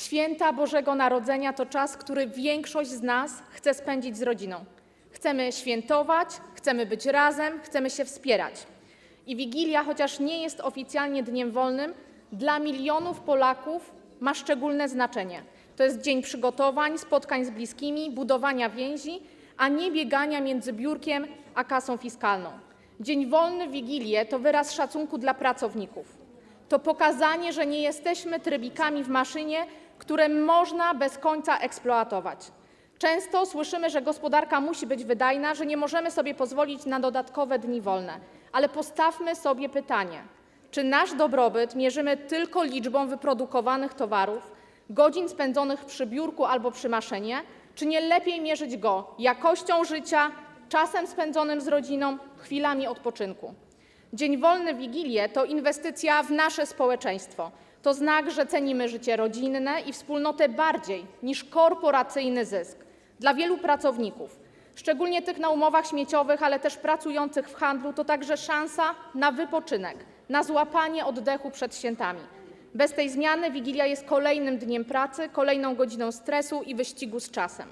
Święta Bożego Narodzenia to czas, który większość z nas chce spędzić z rodziną. Chcemy świętować, chcemy być razem, chcemy się wspierać. I Wigilia, chociaż nie jest oficjalnie dniem wolnym, dla milionów Polaków ma szczególne znaczenie. To jest dzień przygotowań, spotkań z bliskimi, budowania więzi, a nie biegania między biurkiem a kasą fiskalną. Dzień wolny w Wigilię to wyraz szacunku dla pracowników. To pokazanie, że nie jesteśmy trybikami w maszynie, które można bez końca eksploatować. Często słyszymy, że gospodarka musi być wydajna, że nie możemy sobie pozwolić na dodatkowe dni wolne. Ale postawmy sobie pytanie: czy nasz dobrobyt mierzymy tylko liczbą wyprodukowanych towarów, godzin spędzonych przy biurku albo przy maszynie, czy nie lepiej mierzyć go jakością życia, czasem spędzonym z rodziną, chwilami odpoczynku? Dzień wolny w Wigilię to inwestycja w nasze społeczeństwo. To znak, że cenimy życie rodzinne i wspólnotę bardziej niż korporacyjny zysk. Dla wielu pracowników, szczególnie tych na umowach śmieciowych, ale też pracujących w handlu, to także szansa na wypoczynek, na złapanie oddechu przed świętami. Bez tej zmiany Wigilia jest kolejnym dniem pracy, kolejną godziną stresu i wyścigu z czasem.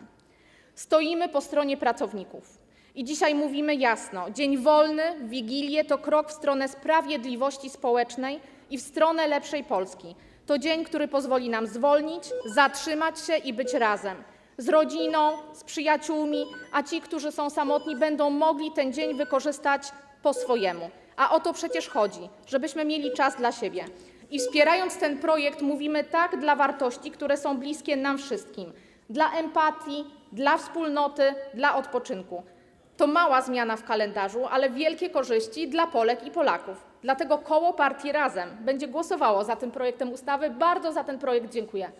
Stoimy po stronie pracowników. I dzisiaj mówimy jasno: dzień wolny w Wigilię to krok w stronę sprawiedliwości społecznej i w stronę lepszej Polski. To dzień, który pozwoli nam zwolnić, zatrzymać się i być razem z rodziną, z przyjaciółmi, a ci, którzy są samotni, będą mogli ten dzień wykorzystać po swojemu. A o to przecież chodzi, żebyśmy mieli czas dla siebie. I wspierając ten projekt, mówimy tak dla wartości, które są bliskie nam wszystkim dla empatii, dla wspólnoty, dla odpoczynku. To mała zmiana w kalendarzu, ale wielkie korzyści dla Polek i Polaków. Dlatego koło partii Razem będzie głosowało za tym projektem ustawy. Bardzo za ten projekt dziękuję.